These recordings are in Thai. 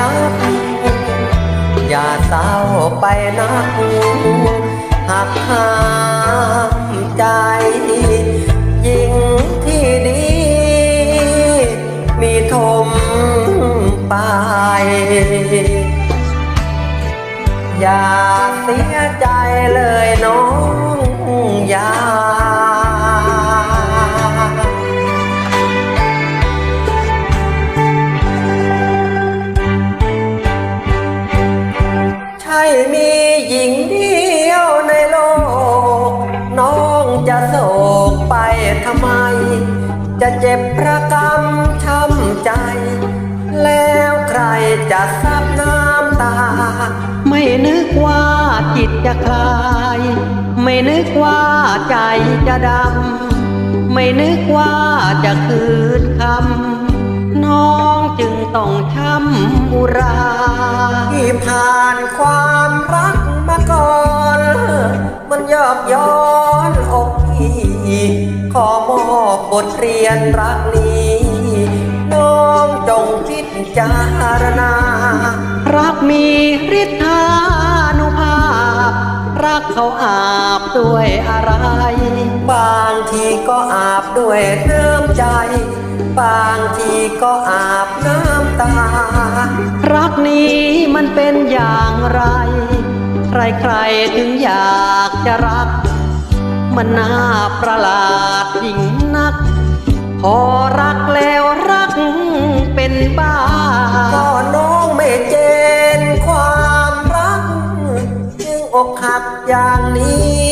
นัก อย่าเศร้าไปนักหักห้ามใจ ยิ่งที่ดี มีทมไป อย่าเสียใจเลยน้องอยา เจ็บประกำช้ำใจ แล้วใครจะซับน้ำตา ไม่นึกว่าจิตจะคลาย ไม่นึกว่าใจจะดำ ไม่นึกว่าจะคืนคำ น้องจึงต้องช้ำอุราที่ผ่านความรักมาก่อน มันยอกย้อนอกพี่ ขอมอบบทเรียนรักนี้ น้องจงพิจารณา รักมีฤทธานุภาพ รักเขาอาบด้วยอะไร บางทีก็อาบด้วยน้ำใจ บางทีก็อาบน้ำตา รักนี้มันเป็นอย่างไร ใครๆถึงอยากจะรัก มันน่าประหลาดยิ่งนัก พอรักแล้วรักเป็นบ้าก็น้องไม่เจนความรัก จึงอกหักอย่างนี้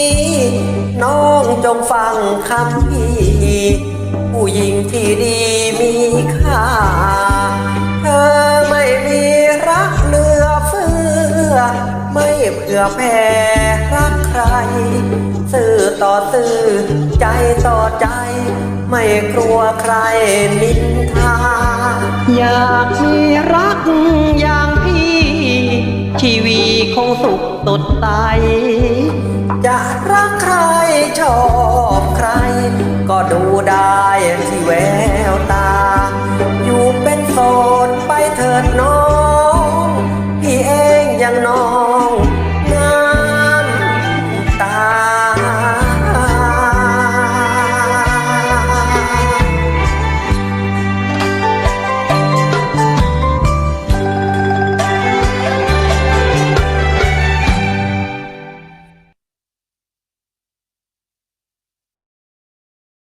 น้องจงฟังคำพี่ ผู้หญิงที่ดีมีค่า เธอไม่มีรักเหลือเฟือ ไม่เผื่อแผ่รักใคร ต่อสื่อใจต่อใจ ไม่กลัวใครนินทา อยากมีรักอย่างพี่ ชีวีคงสุขตดใสจะรักใครชอบใคร ก็ดูได้ที่แววตา